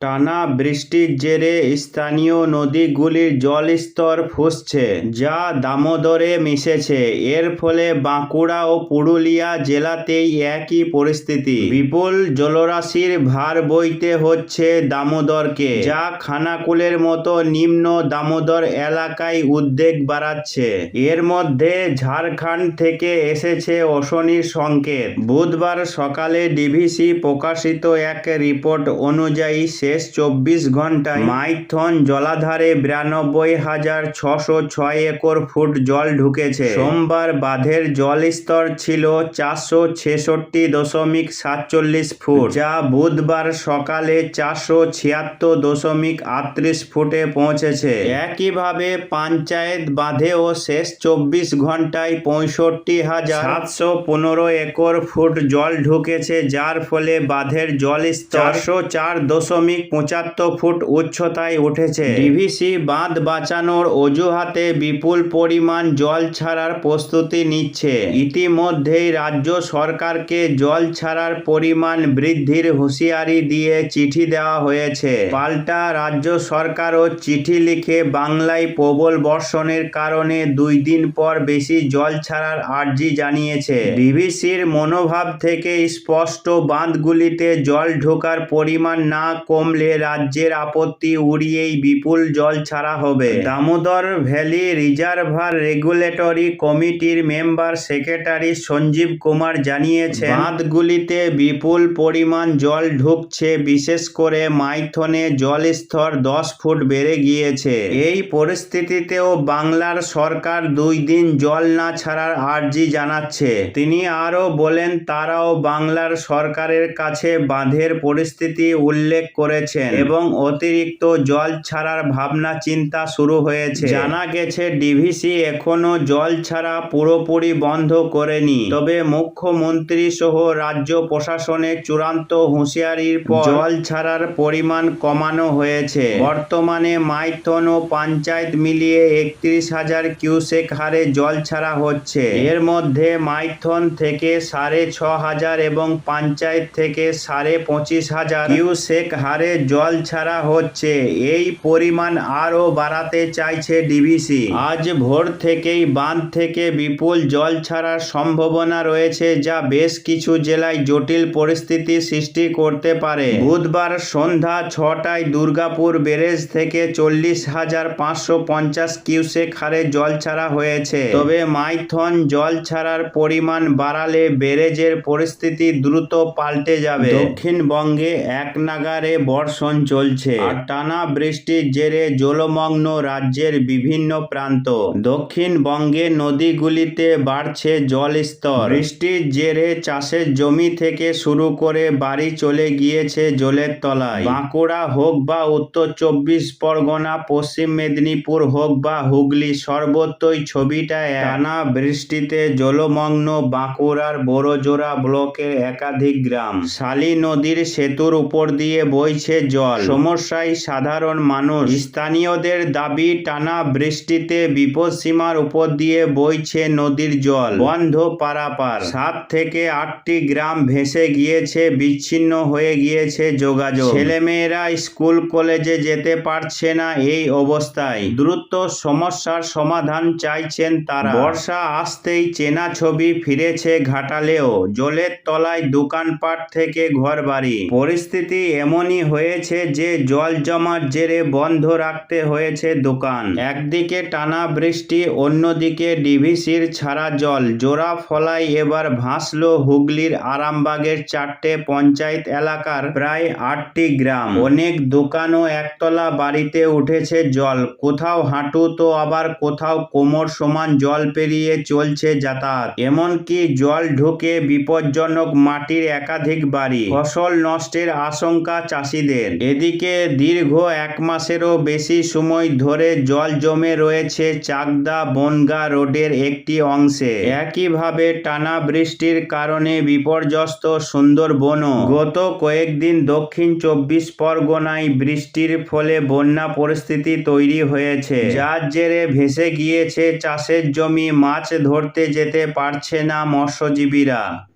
টানা বৃষ্টির জেরে স্থানীয় নদীগুলির জলস্তর ফুসছে, যা দামোদরে মিশেছে। এর ফলে বাঁকুড়া ও পুরুলিয়া জেলাতেই একই পরিস্থিতি। বিপুল জলরাশির ভার বইতে হচ্ছে দামোদরকে, যা খানাকুলের মতো নিম্ন দামোদর এলাকায় উদ্বেগ বাড়াচ্ছে। এর মধ্যে ঝাড়খণ্ড থেকে এসেছে অশনির সংকেত। বুধবার সকালে ডিভিসি প্রকাশিত এক রিপোর্ট অনুযায়ী শেষ চব্বিশ ঘন্টায় মাইথন জলাধারে বিরানব্বই হাজার ছশো ছয় একর ফুট জল ঢুকেছে। সোমবার বাঁধের জলস্তর ছিল চারশো ছেষট্টি দশমিক সাতচল্লিশ ফুট, যা বুধবার সকালে চারশো ছিয়াত্তর দশমিক আটত্রিশ ফুটে পৌঁছেছে। একইভাবে পঞ্চায়েত বাঁধেও শেষ চব্বিশ ঘন্টায় পঁয়ষট্টি হাজার সাতশো পনেরো একর ফুট জল ঢুকেছে, যার ফলে বাঁধের জল চারশো চার দশমিক পঁচাত্তর ফুট উচ্চতায় উঠেছে। ডিভিসি বাঁধ বাঁচানোর অজুহাতে বিপুল পরিমাণ জল ছাড়ার প্রস্তুতি নিচ্ছে। ইতিমধ্যেই রাজ্য সরকারকে জল ছাড়ার পরিমাণ বৃদ্ধির হুঁশিয়ারি দিয়ে চিঠি দেওয়া হয়েছে। পাল্টা রাজ্য সরকারও চিঠি লিখে বাংলায় প্রবল বর্ষণের কারণে দুই দিন পর বেশি জল ছাড়ার আর্জি জানিয়েছে। ডিভিসির মনোভাব থেকে স্পষ্ট বাঁধগুলিতে জল ঢোকার পরিমাণ না কমলে রাজ্যের আপত্তি উড়িয়েই বিপুল জল ছাড়া হবে। দামোদর ভ্যালি রিজার্ভার রেগুলেটরি কমিটির মেম্বার সেক্রেটারি সঞ্জীব কুমার জানিয়েছে বাঁধগুলিতে বিপুল পরিমাণ জল ঢুকছে, বিশেষ করে মাইথনে জলস্তর দশ ফুট বেড়ে গিয়েছে। এই পরিস্থিতিতেও বাংলার সরকার দুই দিন জল না ছাড়ার আর্জি জানাচ্ছে। তিনি আরও বলেন, তারাও বাংলার সরকারের কাছে বাঁধের পরিস্থিতি উল্লেখ করেছেন এবং অতিরিক্ত জল ছাড়ার ভাবনা চিন্তা শুরু হয়েছে। জানা গেছে ডিভিসি এখনও জল ছাড়া পুরোপুরি বন্ধ করেনি। তবে মুখ্যমন্ত্রী সহ রাজ্য প্রশাসনের চূড়ান্ত হুঁশিয়ারির পর জল ছাড়ার পরিমাণ কমানো হয়েছে। বর্তমানে মাইথন ও পঞ্চায়েত মিলিয়ে একত্রিশ হাজার কিউসেক হারে জল ছাড়া হচ্ছে। এর মধ্যে মাইথন থেকে সাড়ে ছ হাজার এবং পঞ্চায়েত থেকে সাড়ে পঁচিশ হাজার কিউসেক হারে জল ছাড়া হচ্ছে। এই পরিমাণ আরও বাড়াতে চাইছে ডিভিসি আজ ভোর থেকেই বাঁধ থেকে বিপুল জল ছাড়ার সম্ভাবনা রয়েছে যা বেশ কিছু জেলায় জটিল পরিস্থিতি সৃষ্টি করতে পারে। বুধবার সন্ধ্যা ছটায় দুর্গাপুর ব্যারেজ থেকে চল্লিশ হাজার পাঁচশো পঞ্চাশ কিউসেক হারে জল ছাড়া হয়েছে। তবে মাইথন জল ছাড়ার পরিমাণ বাড়ালে ব্যারেজের পরিস্থিতি দ্রুত পাল্টে যাবে। দক্ষিণবঙ্গে এক নাগারে বর্ষণ চলছে। আর টানা বৃষ্টির জেরে জলমগ্ন রাজ্যের বিভিন্ন প্রান্ত। দক্ষিণবঙ্গে নদীগুলিতে বাড়ছে জলস্তর। বৃষ্টির জেরে চাষের জমি থেকে শুরু করে বাড়ি চলে গিয়েছে জলের তলায়। বাঁকুড়া হোক বা উত্তর চব্বিশ পরগনা, পশ্চিম মেদিনীপুর হোক বা হুগলি, সর্বত্রই ছবিটা। টানা বৃষ্টিতে জলমগ্ন বাঁকুড়ার বড়জোড়া ব্লকের একাধিক গ্রাম। শালী নদীর সেতুর উপর দিয়ে বইছে জল। সমস্যায় সাধারণ মানুষ স্থানীয়দের দাবি টানা বৃষ্টিতে বিপদসীমার উপর দিয়ে বইছে নদীর জল। বন্ধ পারাপার। সাত থেকে আটটি গ্রাম ভেসে গিয়েছে, বিচ্ছিন্ন হয়ে গিয়েছে যোগাযোগ। ছেলেমেয়েরা স্কুল, কলেজে যেতে পারছে না এই অবস্থায়। দ্রুত সমস্যার সমাধান চাইছেন তারা। বর্ষা আসতেই চেনা ছবি ফিরেছে ঘাটালেও। জলের তলায় দোকানপাট থেকে ঘরবাড়ি। পরিস্থিতি এমনই হয়েছে যে জল জমার জেরে বন্ধ রাখতে হয়েছে দোকান। একদিকে টানা বৃষ্টি, অন্যদিকে ডিভিসির ছাড়া জল। জোড়া ফলায় এবার ভাসলো হুগলির আরামবাগের চারটে পঞ্চায়েত এলাকার প্রায় আটটি গ্রাম। অনেক দোকান ও একতলা বাড়িতে উঠেছে জল। কোথাও হাঁটু তো আবার কোথাও কোমর সমান জল পেরিয়ে চলছে যাতায়াত। এমনকি জল ঢুকে বিপজ্জনক মাটির একাধিক বাড়ি। ফসল নষ্টের আশঙ্কা চাষিদের এদিকে দীর্ঘ এক মাসেরও বেশি সময় ধরে জল জমে রয়েছে চাকদা বনগা রোডের একটি অংশে। একইভাবে টানা বৃষ্টির কারণে বিপর্যস্ত সুন্দরবনও। গত কয়েকদিন দক্ষিণ চব্বিশ পরগনায় বৃষ্টির ফলে বন্যা পরিস্থিতি তৈরি হয়েছে। যার জেরে ভেসে গিয়েছে চাষের জমি, মাছ ধরতে যেতে পারছে না মৎস্যজীবীরা।